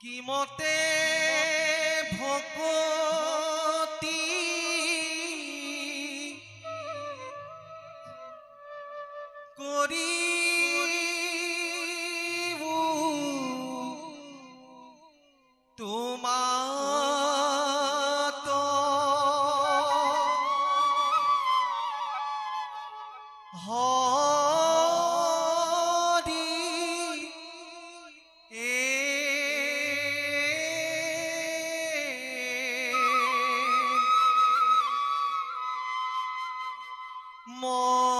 কি মতে ভকতি করি more.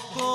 먹고